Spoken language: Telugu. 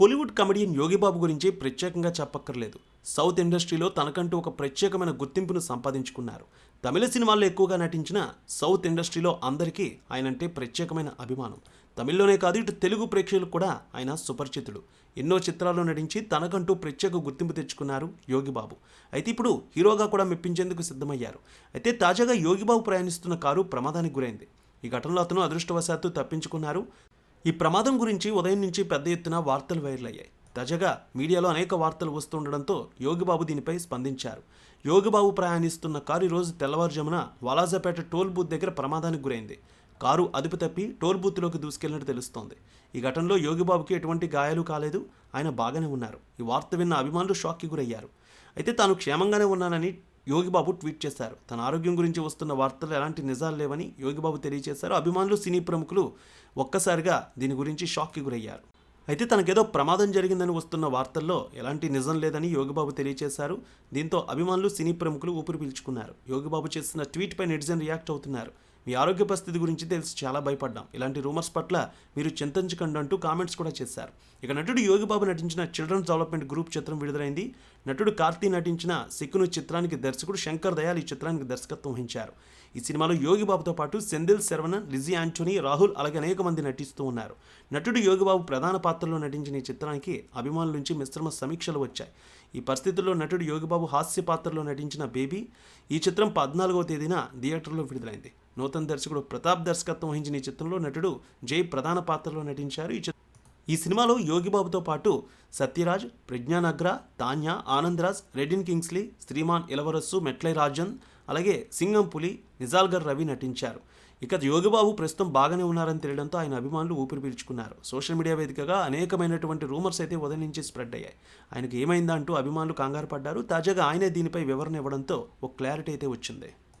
కోలీవుడ్ కమెడియన్ యోగిబాబు గురించి ప్రత్యేకంగా చెప్పక్కర్లేదు. సౌత్ ఇండస్ట్రీలో తనకంటూ ఒక ప్రత్యేకమైన గుర్తింపును సంపాదించుకున్నారు. తమిళ సినిమాల్లో ఎక్కువగా నటించిన సౌత్ ఇండస్ట్రీలో అందరికీ ఆయనంటే ప్రత్యేకమైన అభిమానం. తమిళ్ళోనే కాదు ఇటు తెలుగు ప్రేక్షకులు కూడా ఆయన సుపరిచితుడు. ఎన్నో చిత్రాల్లో నటించి తనకంటూ ప్రత్యేక గుర్తింపు తెచ్చుకున్నారు యోగిబాబు. అయితే ఇప్పుడు హీరోగా కూడా మెప్పించేందుకు సిద్ధమయ్యారు. అయితే తాజాగా యోగిబాబు ప్రయాణిస్తున్న కారు ప్రమాదానికి గురైంది. ఈ ఘటనలో అతను అదృష్టవశాత్తు తప్పించుకున్నారు. ఈ ప్రమాదం గురించి ఉదయం నుంచి పెద్ద ఎత్తున వార్తలు వైరల్ అయ్యాయి తాజాగా మీడియాలో అనేక వార్తలు వస్తుండడంతో యోగిబాబు దీనిపై స్పందించారు. యోగిబాబు ప్రయాణిస్తున్న కారు ఈరోజు తెల్లవారుజామున వాలాజాపేట టోల్ బూత్ దగ్గర ప్రమాదానికి గురైంది. కారు అదుపు తప్పి టోల్ బూత్లోకి దూసుకెళ్ళినట్టు తెలుస్తోంది. ఈ ఘటనలో యోగిబాబుకి ఎటువంటి గాయాలు కాలేదు. ఆయన బాగానే ఉన్నారు. ఈ వార్త విన్న అభిమానులు షాక్కి గురయ్యారు. అయితే తాను క్షేమంగానే ఉన్నానని యోగిబాబు ట్వీట్ చేశారు. తన ఆరోగ్యం గురించి వస్తున్న వార్తలు ఎలాంటి నిజాలు లేవని యోగిబాబు తెలియజేశారు. అభిమానులు సినీ ప్రముఖులు ఒక్కసారిగా దీని గురించి షాక్కి గురయ్యారు. అయితే తనకేదో ప్రమాదం జరిగిందని వస్తున్న వార్తల్లో ఎలాంటి నిజం లేదని యోగిబాబు తెలియజేశారు. దీంతో అభిమానులు సినీ ప్రముఖులు ఊపిరి పీల్చుకున్నారు. యోగిబాబు చేసిన ట్వీట్పై నెటిజన్ రియాక్ట్ అవుతున్నారు. మీ ఆరోగ్య పరిస్థితి గురించి తెలిసి చాలా భయపడ్డాం. ఇలాంటి రూమర్స్ పట్ల మీరు చింతించకండి అంటూ కామెంట్స్ కూడా చేశారు. ఇక నటుడు యోగిబాబు నటించిన చిల్డ్రన్స్ డెవలప్మెంట్ గ్రూప్ చిత్రం విడుదలైంది. నటుడు కార్తీ నటించిన సిక్కును చిత్రానికి దర్శకుడు శంకర్ దయాల్ ఈ చిత్రానికి దర్శకత్వం వహించారు. ఈ సినిమాలో యోగిబాబుతో పాటు సెందిల్ శరవణన్ లిజీ ఆంటోనీ రాహుల్ అలాగే అనేక మంది నటిస్తూ ఉన్నారు. నటుడు యోగిబాబు ప్రధాన పాత్రలో నటించిన ఈ చిత్రానికి అభిమానుల నుంచి మిశ్రమ సమీక్షలు వచ్చాయి. ఈ పరిస్థితుల్లో నటుడు యోగిబాబు హాస్య పాత్రలో నటించిన బేబీ ఈ చిత్రం పద్నాలుగవ తేదీన థియేటర్లో విడుదలైంది. నూతన దర్శకుడు ప్రతాప్ దర్శకత్వం వహించిన ఈ చిత్రంలో నటుడు జై ప్రధాన పాత్రలో నటించారు ఈ చిత్రం. ఈ సినిమాలో యోగిబాబుతో పాటు సత్యరాజ్ ప్రజ్ఞానగ్ర తాన్య ఆనందరాజ్ రెడిన్ కింగ్స్లీ శ్రీమాన్ ఇలవరస్సు మెట్లై రాజన్ అలాగే సింగం పులి నిజాల్గర్ రవి నటించారు. ఇక యోగిబాబు ప్రస్తుతం బాగానే ఉన్నారని తెలియడంతో ఆయన అభిమానులు ఊపిరి పీల్చుకున్నారు. సోషల్ మీడియా వేదికగా అనేకమైనటువంటి రూమర్స్ అయితే ఉదయం నుంచి స్ప్రెడ్ అయ్యాయి. ఆయనకు ఏమైందా అంటూ అభిమానులు కంగారు పడ్డారు. తాజాగా ఆయనే దీనిపై వివరణ ఇవ్వడంతో ఒక క్లారిటీ అయితే వచ్చింది.